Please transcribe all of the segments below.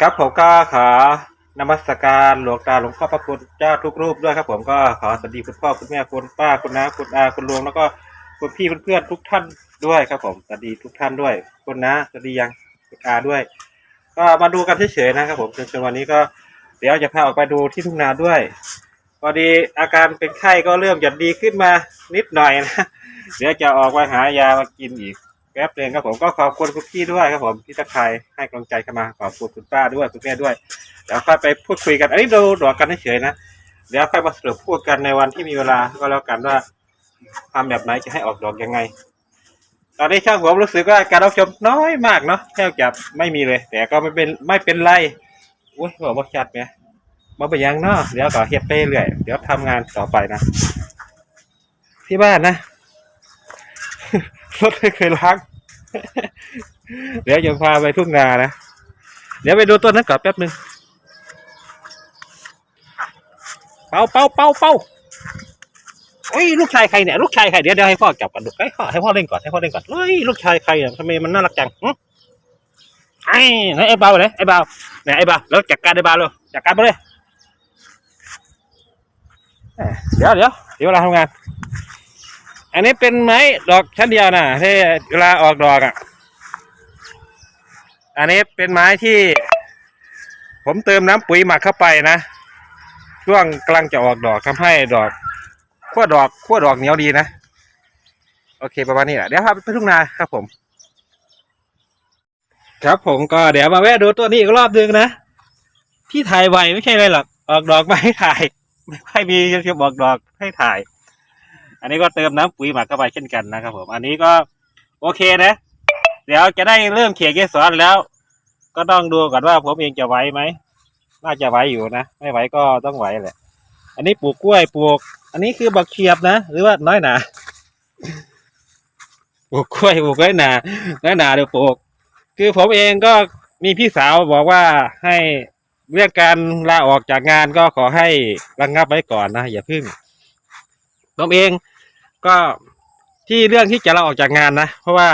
ครับผมก็ขอนมัสการหลวงตาหลวงพ่อพระคุณเจ้าทุกรูปด้วยครับ ผมก็ขอสวัสดีคุณพ่อคุณแม่คุณป้าคุณน้าคุณอาคุณลุงแล้วก็คุณพี่เพื่อนๆทุกท่านด้วยครับ ผมสวัสดีทุกท่านด้วยคุณน้าสวัสดียังคุณอาด้วย ก็มาดูกันเฉยๆนะครับ ผมจนๆวันนี้ก็เดี๋ยวจะพาออกไปดูที่ทุ่งนาด้วยพอดีอาการเป็นไข้ก็เริ่มจะดีขึ้นมานิดหน่อยนะเดี๋ยวจะออกไปหายามากินอีก แป๊บหนึงครับผมก็ขอบคุณคุณพี่ด้วยครับผมที่ทักทายให้กำลังใจกันมาขอบคุณคุณป้าด้วยคุณแม่ด้วยเดี๋ยวค่อยไปพูดคุยกันอันนี้เราดอกกันเฉยๆนะเดี๋ยวค่อยมาสรุปพูดกันในวันที่มีเวลาก็แล้วกันว่าทำแบบไหนจะให้ออกดอกยังไง ตอนนี้ช่างผมรู้สึกว่าการรับชมน้อยมากเนาะแทบจะไม่มีเลย แต่ก็ไม่เป็นไม่เป็นไรอุ้ยบอกว่าชัดไหมมาไปยังเนาะเดี๋ยวก็เฮ็ดไปเรื่อยเดี๋ยวทำงานต่อไปนะ ที่บ้านนะ รถไม่เคยล้างเดี๋ยวจะพาไปทุ่งนานะ เดี๋ยวไปดูต้นนั้นก่อนแป๊บหนึ่งเป่าเป่าเป่าเป่าเฮ้ยลูกชายใครเนี่ยลูกชายใครเดี๋ยวเดี๋ยวให้พ่อจับก่อนดูให้พ่อให้พ่อเล่นก่อนให้พ่อเล่นก่อนเฮ้ยลูกชายใครเนี่ยทำไมมันน่ารักจังหึไอ้ไหนไอ้เบาเลยไอ้เบาเนี่ยไอ้เบาแล้วจัดการไอ้เบาเลยจัดการไปเลยเอ้ยเดี๋ยวเดี๋ยวเดี๋ยวเวลาทำงาน อันนี้เป็นไม้ดอกชั้นเดียวนะที่เวลาออกดอกอะ อันนี้เป็นไม้ที่ ผมเติมน้ำปุ๋ยหมักเข้าไปนะ ช่วงกำลังจะออกดอกทำให้ดอกขั้วดอกขั้วดอกเหนียวดีนะ โอเคประมาณนี้แหละเดี๋ยวพาไปทุ่งนาครับผม ครับผมก็เดี๋ยวมาแวะดูตัวนี้อีกรอบหนึงนะที่ถ่ายไวไม่ใช่อะไรหรอกออกดอกไมาให้ถ่าย ไม่ค่อยมีจะออกดอกให้ถ่าย อันนี้ก็เติมน้ำปุ๋ยหมักเข้าไปเช่นกันนะครับผม อันนี้ก็โอเคนะ เดี๋ยวจะได้เริ่มเขียเกสรแล้ว ก็ต้องดูก่อนว่าผมเองจะไหวไหม น่าจะไหวอยู่นะ ไม่ไหวก็ต้องไหวแหละ อันนี้ปลูกกล้วยปลูก อันนี้คือบักเขียบนะ หรือว่าน้อยหนา ปลูกกล้วยปลูกน้อยหนา น้อยหนาเดี๋ยวปลูก คือผมเองก็มีพี่สาวบอกว่าให้เรื่องการลาออกจากงานก็ขอให้ระงงับไว้ก่อนนะอย่าพึ่งผมเอง ก็ที่เรื่องที่จะลาออกจากงานนะ เพราะว่า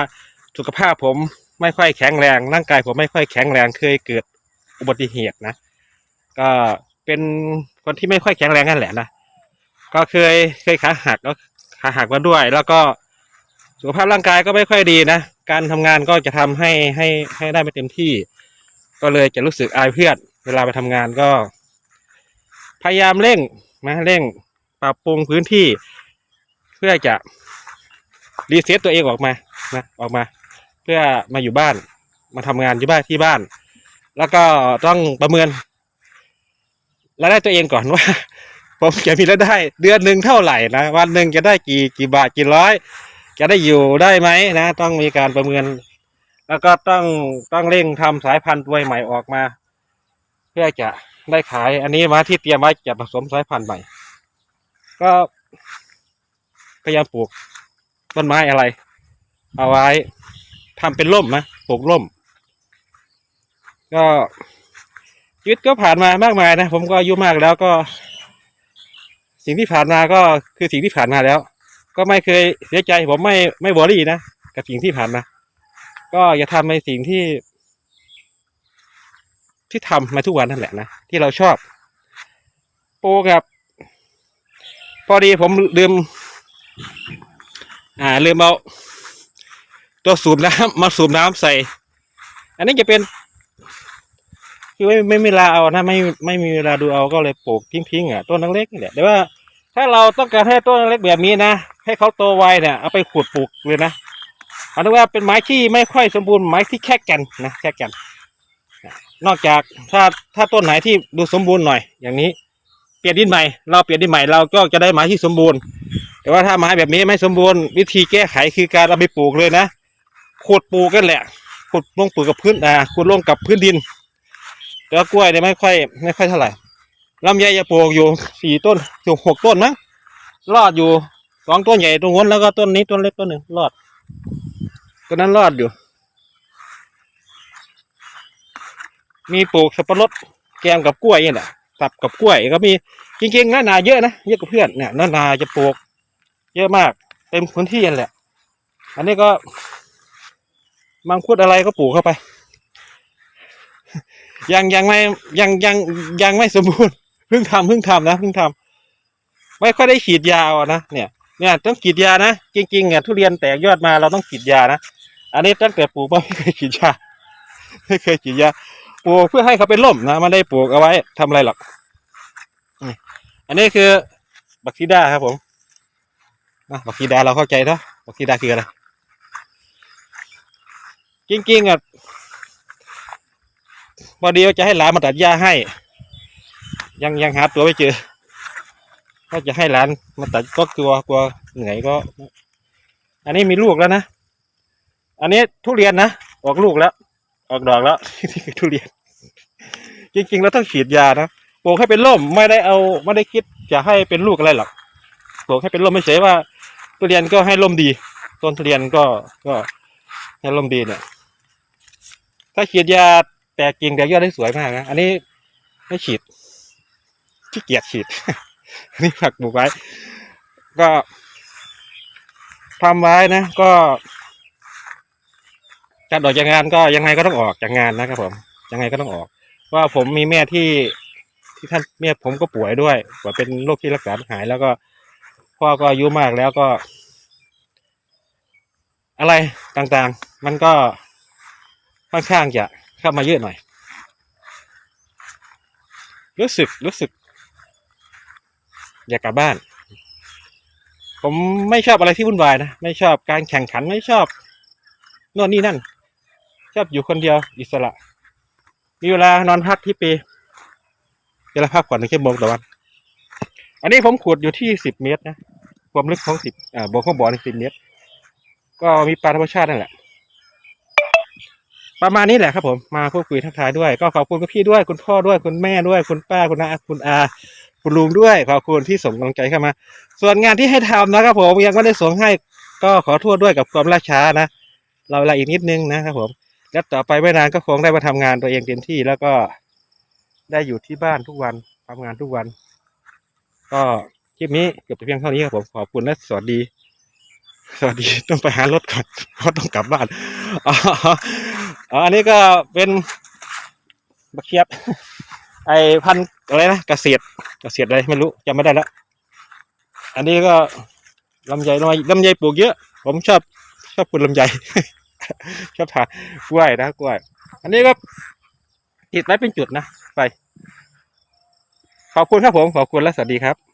สุขภาพผมไม่ค่อยแข็งแรง ร่างกายผมไม่ค่อยแข็งแรงเคยเกิดอุบัติเหตุนะ ก็เป็นคนที่ไม่ค่อยแข็งแรงนั่นแหละนะก็เคยเคยขาหักก็ขาหักมาด้วย แล้วก็สุขภาพร่างกายก็ไม่ค่อยดีนะ การทำงานก็จะทำให้ให้ให้ได้ไม่เต็มที่ ก็เลยจะรู้สึกอายเพื่อนเวลาไปทำงานก็ พยายามเร่งนะเร่งปรับปรุงพื้นที่ เพื่อจะรีเซ็ตตัวเองออกมานะออกมา เพื่อมาอยู่บ้าน มาทำงานอยู่บ้านที่บ้าน แล้วก็ต้องประเมินรายได้ตัวเองก่อนว่า ผมจะมีรายได้ เดือนหนึ่งเท่าไหร่นะวันหนึ่งจะได้กี่กี่บาทกี่ร้อย จะได้อยู่ได้ไหมนะ ต้องมีการประเมิน แล้วก็ต้องต้องเร่งทำสายพันธุ์ตัวใหม่ออกมา เพื่อจะได้ขายอันนี้มาที่เตรียมไว้จะผสมสายพันธุ์ใหม่ก็ พยายามปลูกต้นไม้อะไร เอาไว้ทำเป็นร่มนะปลูกร่ม ก็ชีวิตก็ผ่านมามากมายนะ ผมก็อายุมากแล้วก็ สิ่งที่ผ่านมาก็คือสิ่งที่ผ่านมาแล้ว ก็ไม่เคยเสียใจ ผมไม่ไม่วอรี่นะกับสิ่งที่ผ่านมาก็อย่าทำในสิ่งที่ ที่ทำมาทุกวันนั่นแหละนะที่เราชอบปลูกครับ พอดีผมลืม อ่าลืมเอาตัวสูบน้ำมาสูบน้ำใส่ อันนี้จะเป็นคือไม่ไม่มีเวลาเอานะไม่ไม่มีเวลาดูเอาก็เลยปลูกทิ้งๆอะต้นเล็กๆนี่แหละแต่ว่า ถ้าเราต้องการให้ต้นเล็กแบบนี้นะให้เขาโตไวเนี่ยเอาไปขุดปลูกเลยนะเอาเป็นว่าเป็นไม้ที่ไม่ค่อยสมบูรณ์ไม้ที่แค่แกันนะแค่แกันนอกจากถ้าถ้าต้นไหนที่ดูสมบูรณ์หน่อย อย่างนี้ เปลี่ยนดินใหม่ เราเปลี่ยนดินใหม่เราก็จะได้ไม้ที่สมบูรณ์ แต่ว่าถ้าไม้แบบนี้ไม่สมบูรณ์วิธีแก้ไขคือการเอาไปปลูกเลยนะขุดปลูกกันแหละขุดลงปลูกกับพื้นอ่าขุดลงกับพื้นดิน แล้วกล้วยเนี่ยไม่ค่อยไม่ค่อยเท่าไหร่ลำไยจะปลูกอยู่สี่ต้นอยู่หกต้นมั้งรอดอยู่สองต้นใหญ่ตรงนู้นแล้วก็ต้นนี้ต้นเล็กต้นหนึ่งรอดต้นนั้นรอดอยู่ มีปลูกสับปะรดแกมกับกล้วยนี่แหละสับกับกล้วยก็มีจริงๆนานาเยอะนะเยอะกว่าเพื่อนเนี่ยนานาจะปลูก เยอะมาก เต็มพื้นที่นั่นแหละ อันนี้ก็มังคุดอะไรก็ปลูกเข้าไป ยังยังไม่ยังยังยังไม่สมบูรณ์เพิ่งทำเพิ่งทำนะเพิ่งทำไม่ค่อยได้ฉีดยาอะนะเนี่ยเนี่ยต้องฉีดยานะจริงๆอะทุเรียนแตกยอดมาเราต้องฉีดยานะอันนี้ตั้งแต่ปลูกมาไม่เคยฉีดยาไม่เคยฉีดยาปลูกเพื่อให้เขาเป็นร่มนะมันได้ปลูกเอาไว้ทำอะไรหรอกอันนี้คือบักซีด้าครับผม นะบักซีดาเราเข้าใจเนาะบักซีดาคืออะไรจริงๆอะพอดีว่าจะให้หลานมาตัดหญ้าให้ ยังยังหาตัวไม่เจอ ก็จะให้หลานมาตัดก็กลัวกลัวเหนื่อยก็ อันนี้มีลูกแล้วนะ อันนี้ทุเรียนนะออกลูกแล้ว ออกดอกแล้วนี่คือทุเรียน จริงๆ แล้วต้องฉีดยานะปลูกให้เป็นร่มไม่ได้เอาไม่ได้คิดจะให้เป็นลูกอะไรหรอก ปลูกให้เป็นร่มไม่ใช่ว่าทุเรียนก็ให้ร่มดี ต้นทุเรียนก็ก็ให้ร่มดีเนี่ย ถ้าฉีดยาแตกกิ่งแตกยอดได้สวยมากนะอันนี้ไม่ฉีดขี้เกียจฉีดนี่ผักปลูกไว้ ก็ทำไว้นะ ก็การออกจากงานก็ยังไงก็ต้องออกจากงานนะครับผมยังไงก็ต้องออก ว่าผมมีแม่ที่ที่ท่านแม่ผมก็ป่วยด้วยป่วยเป็นโรคที่รักษาหายแล้วก็ พ่อก็อายุมากแล้วก็ อะไรต่างๆ มันก็ค่อนข้างจะเข้ามาเยอะหน่อย รู้สึกรู้สึก อยากกลับบ้าน ผมไม่ชอบอะไรที่วุ่นวายนะ ไม่ชอบการแข่งขันไม่ชอบโน่นนี่นั่น ชอบอยู่คนเดียวอิสระ มีเวลานอนพักที่ปีเวลาพักผ่อนหนึ่งชั่วโมงต่อวัน อันนี้ผมขุดอยู่ที่สิบเมตรนะความลึกของสิบอ่าบ่อของบ่อในสิบเมตร ก็มีปลาธรรมชาตินั่นแหละ ประมาณนี้แหละครับผมมาพูดคุยทักทายด้วย ก็ขอบคุณคุณพี่ด้วยคุณพ่อด้วยคุณแม่ด้วย คุณป้าคุณน้าคุณอา คุณลุงด้วย ขอบคุณที่ส่งกำลังใจเข้ามา ส่วนงานที่ให้ทำนะครับผมยังไม่ได้ส่งให้ ก็ขอโทษด้วยกับความล่าช้านะเราเวลาอีกนิดนึงนะครับผมแล้วต่อไปไม่นานก็คงได้มาทำงานตัวเองเต็มที่แล้วก็ได้อยู่ที่บ้านทุกวันทำงานทุกวัน ก็คลิปนี้เก็บแต่เพียงเท่านี้ครับผมขอบคุณและสวัสดี สวัสดีต้องไปหารถก่อนเพราะต้องกลับบ้านอ๋ออันนี้ก็เป็นบักเขียบ ไอพันธุ์อะไรนะกระเกษตระเกษตรอะไรไม่รู้จำไม่ได้แล้ว อันนี้ก็ลำไยน้อยลำไยปลูกเยอะ ผมชอบชอบคุณลำไยชอบทานกล้วยนะกล้วย อันนี้ก็ติดไว้เป็นจุดนะไป ขอบคุณครับผม ขอบคุณและสวัสดีครับ